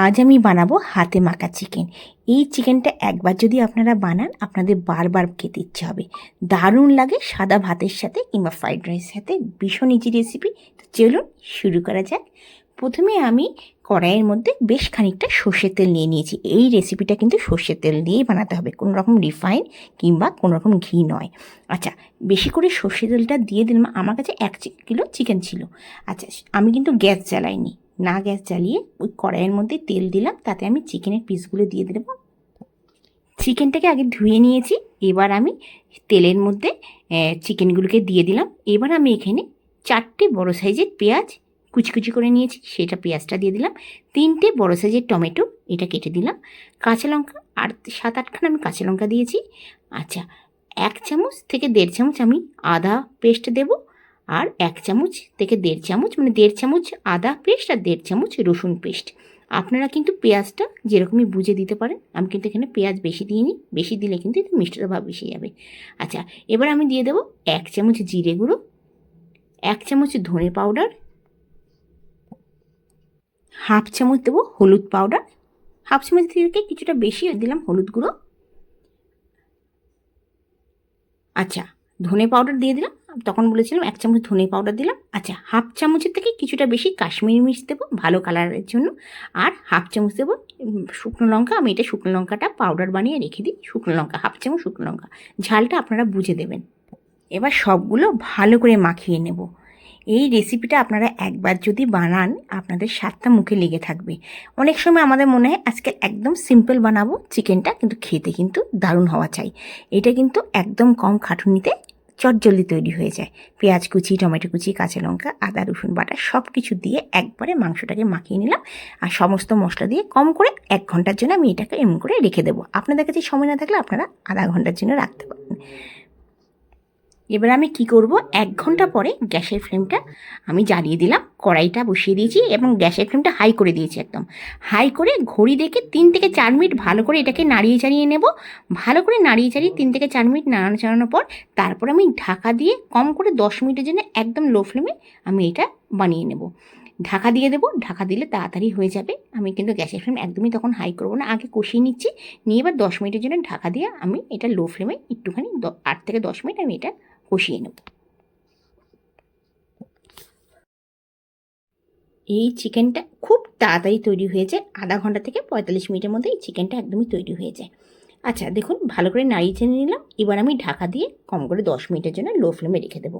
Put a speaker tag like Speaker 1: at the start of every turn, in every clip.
Speaker 1: আজ আমি বানাবো হাতে মাখা চিকেন এই চিকেনটা একবার যদি আপনারা বানান, আপনাদের বারবার খেতে ইচ্ছে হবে। দারুণ লাগে সাদা ভাতের সাথে কিংবা ফ্রাইড রাইসের সাথে। ভীষণ ইজি রেসিপি তো চলুন শুরু করা যাক। প্রথমে আমি কড়াইয়ের মধ্যে বেশ খানিকটা সর্ষের তেল নিয়ে নিয়েছি। এই রেসিপিটা কিন্তু সর্ষের তেল দিয়েই বানাতে হবে। কোনো রকম রিফাইন কিংবা কোনো রকম ঘি নয়। আচ্ছা বেশি করে সর্ষের তেলটা দিয়ে দিলাম। আমার কাছে এক কিলো চিকেন ছিল। আচ্ছা আমি কিন্তু গ্যাস জ্বালাইনি। না গ্যাস জ্বালিয়ে ওই কড়াইয়ের মধ্যে তেল দিলাম, তাতে আমি চিকেনের পিসগুলো দিয়ে দেবো। চিকেনটাকে আগে ধুয়ে নিয়েছি, এবার আমি তেলের মধ্যে চিকেনগুলোকে দিয়ে দিলাম। এবার আমি এখানে চারটে বড় সাইজের পেঁয়াজ কুচি কুচি করে নিয়েছি, সেটা পেঁয়াজটা দিয়ে দিলাম। তিনটে বড় সাইজের টমেটো, এটা কেটে দিলাম। কাঁচা লঙ্কা, আর সাত আটখানা আমি কাঁচা লঙ্কা দিয়েছি। আচ্ছা এক চামচ থেকে দেড় চামচ আমি আদা পেস্ট দেব। আর এক চামচ থেকে দেড় চামচ মানে দেড় চামচ আদা পেস্ট আর দেড় চামচ রসুন পেস্ট। আপনারা কিন্তু পেঁয়াজটা যেরকমই বুঝে দিতে পারেন, আমি কিন্তু এখানে পেঁয়াজ বেশি দিইনি, বেশি দিলে কিন্তু একটু মিষ্টিটা ভাব বেশি যাবে। আচ্ছা এবার আমি দিয়ে দেবো এক চামচ জিরে গুঁড়ো, এক চামচ ধনে পাউডার, হাফ চামচ দেবো হলুদ পাউডার, হাফ চামচ থেকে কিছুটা বেশি দিলাম হলুদ গুঁড়ো। আচ্ছা ধনে পাউডার দিয়ে দিলাম তখন বলেছিলাম এক চামচ ধনে পাউডার দিলাম। আচ্ছা হাফ চামচের থেকে কিছুটা বেশি কাশ্মীরি মির্চ দেবো, ভালো কালারের জন্য। আর হাফ চামচ দেবো শুকনো লঙ্কা। আমি এটা শুকনো লঙ্কাটা পাউডার বানিয়ে রেখে দিই, শুকনো লঙ্কা, হাফ চামচ শুকনো লঙ্কা। ঝালটা আপনারা বুঝে দেবেন। এবার সবগুলো ভালো করে মাখিয়ে নেব। এই রেসিপিটা আপনারা একবার যদি বানান, আপনাদের স্বাদটা মুখে লেগে থাকবে। অনেক সময় আমাদের মনে হয়, আজকে একদম সিম্পল বানাবো চিকেনটা কিন্তু খেতে কিন্তু দারুণ হওয়া চাই। এটা কিন্তু একদম কম খাটুনিতে চটজলদি তৈরি হয়ে যায়। পেঁয়াজ কুচি, টমেটো কুচি, কাঁচা লঙ্কা, আদা, রসুন বাটা সব কিছু দিয়ে একবারে মাংসটাকে মাখিয়ে নিলাম আর সমস্ত মশলা দিয়ে কম করে এক ঘণ্টার জন্য আমি এটাকে এমন করে রেখে দেবো। আপনাদের কাছে সময় না থাকলে আপনারা আধা ঘণ্টার জন্য রাখতে পারেন এবার আমি কি করব? এক ঘণ্টা পরে গ্যাসের ফ্লেমটা আমি জ্বালিয়ে দিলাম, কড়াইটা বসিয়ে দিয়েছি এবং গ্যাসের ফ্লেমটা হাই করে দিয়েছি একদম। হাই করে ঘড়ি দেখে তিন থেকে চার মিনিট ভালো করে এটাকে নাড়িয়ে চাড়িয়ে নেব। ভালো করে নাড়িয়ে চাড়িয়ে তিন থেকে চার মিনিট নাড়ানো চাড়ানোর পর তারপর আমি ঢাকা দিয়ে কম করে দশ মিনিটের জন্য একদম লো ফ্লেমে আমি এটা বানিয়ে নেব। ঢাকা দিয়ে দেবো, ঢাকা দিলে তাড়াতাড়ি হয়ে যাবে। আমি কিন্তু গ্যাসের ফ্লেম একদমই তখন হাই করব না, আগে কষিয়ে নিচ্ছি। নিয়ে এবার দশ মিনিটের জন্য ঢাকা দিয়ে আমি এটা লো ফ্লেমে একটুখানি আট থেকে দশ মিনিট আমি এটা কষিয়ে নেব। এই চিকেনটা খুব তাড়াতাড়ি তৈরি হয়ে যায়। আধা ঘণ্টা থেকে পঁয়তাল্লিশ মিনিটের মধ্যে এই চিকেনটা একদমই তৈরি হয়ে যায়। আচ্ছা দেখুন, ভালো করে নাড়িয়ে চেড়ে নিলাম। এবার আমি ঢাকা দিয়ে কম করে দশ মিনিটের জন্য লো ফ্লেমে রেখে দেবো।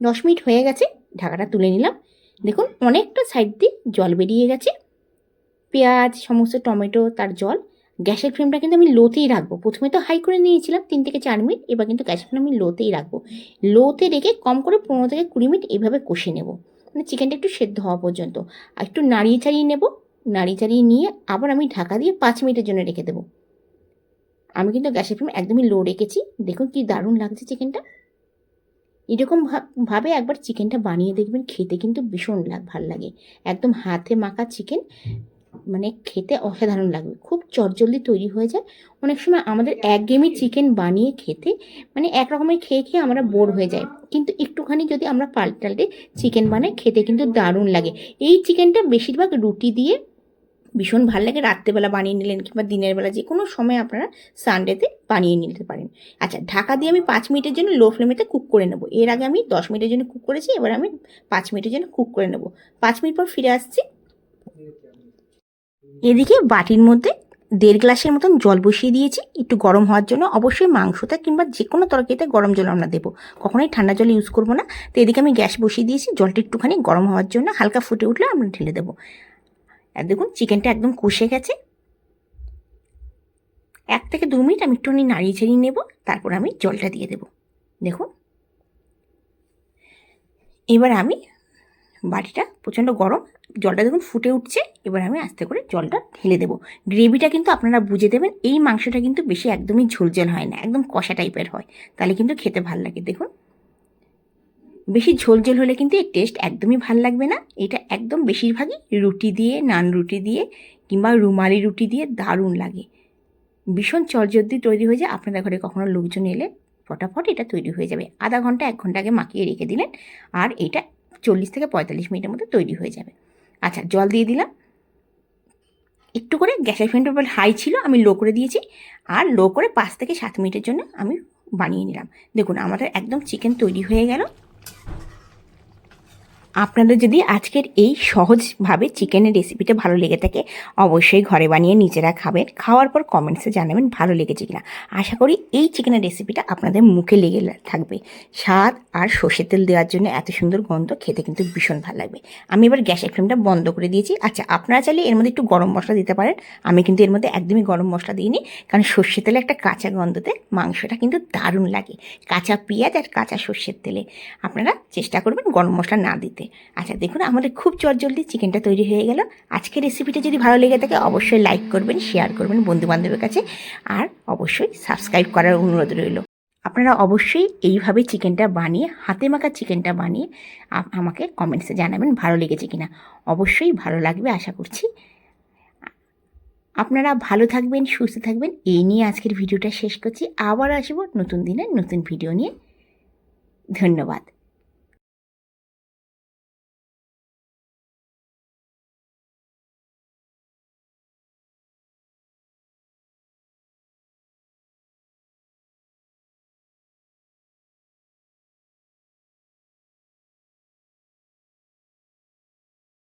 Speaker 1: দশ মিনিট হয়ে গেছে, ঢাকাটা তুলে নিলাম। দেখুন, অনেকটা সাইড দিয়ে জল বেরিয়ে গেছে। পেঁয়াজ, সমস্ত টমেটো, তার জল গ্যাসের ফ্লেমটা কিন্তু আমি লোতেই রাখব। প্রথমে তো হাই করে নিয়েছিলাম তিন থেকে চার মিনিট, এবার কিন্তু গ্যাসের ফ্লেম আমি লোতেই রাখব। লোতে রেখে কম করে পনেরো থেকে কুড়ি মিনিট এইভাবে কষে নেব। মানে চিকেনটা একটু সেদ্ধ হওয়া পর্যন্ত। আর একটু নাড়িয়ে চাড়িয়ে নেব। নাড়িয়ে চাড়িয়ে নিয়ে আবার আমি ঢাকা দিয়ে পাঁচ মিনিটের জন্য রেখে দেবো। আমি কিন্তু গ্যাসের ফ্লেম একদমই লো রেখেছি। দেখুন কি দারুণ লাগছে চিকেনটা। এরকম ভাবে একবার চিকেনটা বানিয়ে দেখবেন, খেতে কিন্তু ভীষণ ভালো লাগে। একদম হাতে মাখা চিকেন। মানে খেতে অসাধারণ লাগবে। খুব চটজলদি তৈরি হয়ে যায়। অনেক সময় আমাদের এক একঘেয়েমি চিকেন বানিয়ে খেতে মানে এক রকমের খেয়ে খেয়ে আমরা বোর হয়ে যাই। কিন্তু একটুখানি যদি আমরা পাল্টাল্টে চিকেন বানাই, খেতে কিন্তু দারুণ লাগে। এই চিকেনটা বেশিরভাগ রুটি দিয়ে ভীষণ ভালো লাগে। রাত্রেবেলা বানিয়ে নিলেন কিংবা দিনের বেলা যে কোনো সময় আপনারা সানডেতে বানিয়ে নিতে পারেন। আচ্ছা ঢাকা দিয়ে আমি পাঁচ মিনিটের জন্য লো ফ্লেমেতে কুক করে নেব। এর আগে আমি দশ মিনিটের জন্য কুক করেছি, এবার আমি পাঁচ মিনিটের জন্য কুক করে নেব। পাঁচ মিনিট পর ফিরে আসছি। এদিকে বাটির মধ্যে দেড় গ্লাসের মতন জল বসিয়ে দিয়েছি। একটু গরম হওয়ার জন্য অবশ্যই মাংসটা কিংবা যে কোনো তরকারিতে গরম জল আমরা দেবো। কখনোই ঠান্ডা জল ইউজ করব না। তো এদিকে আমি গ্যাস বসিয়ে দিয়েছি। জলটা একটুখানি গরম হওয়ার জন্য হালকা ফুটে উঠলে আমরা ঢেলে দেবো। আর দেখুন, চিকেনটা একদম কষে গেছে। এক থেকে দু মিনিট আমি একটুখানি নাড়িয়ে ছাড়িয়ে নেব। তারপর আমি জলটা দিয়ে দেব। দেখুন। এবার আমি বাটিটা প্রচণ্ড গরম, জলটা দেখুন ফুটে উঠছে, এবার আমি আস্তে করে জলটা ঢেলে দেবো। গ্রেভিটা কিন্তু আপনারা বুঝে দেবেন, এই মাংসটা কিন্তু বেশি একদমই ঝোলঝোল হয় না, একদম কষা টাইপের হয়, তাহলে কিন্তু খেতে ভালো লাগে, দেখুন। বেশি ঝোলঝোল হলে কিন্তু এর টেস্ট একদমই ভালো লাগবে না, এটা একদম বেশিরভাগই রুটি দিয়ে, নান রুটি দিয়ে, কিংবা রুমালি রুটি দিয়ে দারুণ লাগে। ভীষণ চটজলদি তৈরি হয়ে যায়, আপনাদের ঘরে কখনো লোকজন এলে ফটাফট এটা তৈরি হয়ে যাবে। আধা ঘণ্টা, এক ঘণ্টা আগে মাখিয়ে রেখে দিলেন, আর এটা চল্লিশ থেকে পঁয়তাল্লিশ মিনিটের মধ্যে তৈরি হয়ে যাবে। আচ্ছা জল দিয়ে দিলাম। একটু করে গ্যাসের ফ্লেমটা হাই ছিল, আমি লো করে দিয়েছি। আর লো করে পাঁচ থেকে সাত মিনিটের জন্য আমি বানিয়ে নিলাম। দেখুন, আমাদের একদম চিকেন তৈরি হয়ে গেল। আপনাদের যদি আজকের এই সহজভাবে চিকেনের রেসিপিটা ভালো লেগে থাকে, অবশ্যই ঘরে বানিয়ে নিজেরা খাবেন। খাওয়ার পর কমেন্টসে জানাবেন ভালো লেগেছে কিনা। আশা করি এই চিকেনের রেসিপিটা আপনাদের মুখে লেগে থাকবে। স্বাদ আর সর্ষের তেল দেওয়ার জন্য এত সুন্দর গন্ধ খেতে কিন্তু ভীষণ ভালো লাগবে। আমি এবার গ্যাসের ফ্লেমটা বন্ধ করে দিয়েছি। আচ্ছা আপনারা চাইলে এর মধ্যে একটু গরম মশলা দিতে পারেন। আমি কিন্তু এর মধ্যে একদমই গরম মশলা দিইনি, কারণ সর্ষের তেলে একটা কাঁচা গন্ধতে মাংসটা কিন্তু দারুণ লাগে। কাঁচা পেঁয়াজ আর কাঁচা সর্ষের তেলে। আপনারা চেষ্টা করবেন গরম মশলা না দিতে। আচ্ছা দেখুন, আমাদের খুব জলদি চিকেনটা তৈরি হয়ে গেল। আজকের রেসিপিটা যদি ভালো লেগে থাকে, অবশ্যই লাইক করবেন শেয়ার করবেন বন্ধু বান্ধবের কাছে। আর অবশ্যই সাবস্ক্রাইব করার অনুরোধ রইল। আপনারা অবশ্যই এইভাবে চিকেনটা বানিয়ে, হাতে মাখা চিকেনটা বানিয়ে আমাকে কমেন্টসে জানাবেন ভালো লেগেছে কিনা। অবশ্যই ভালো লাগবে, আশা করছি। আপনারা ভালো থাকবেন, সুস্থ থাকবেন, এই নিয়ে আজকের ভিডিওটা শেষ করছি। আবার আসব নতুন দিনে নতুন ভিডিও নিয়ে। ধন্যবাদ।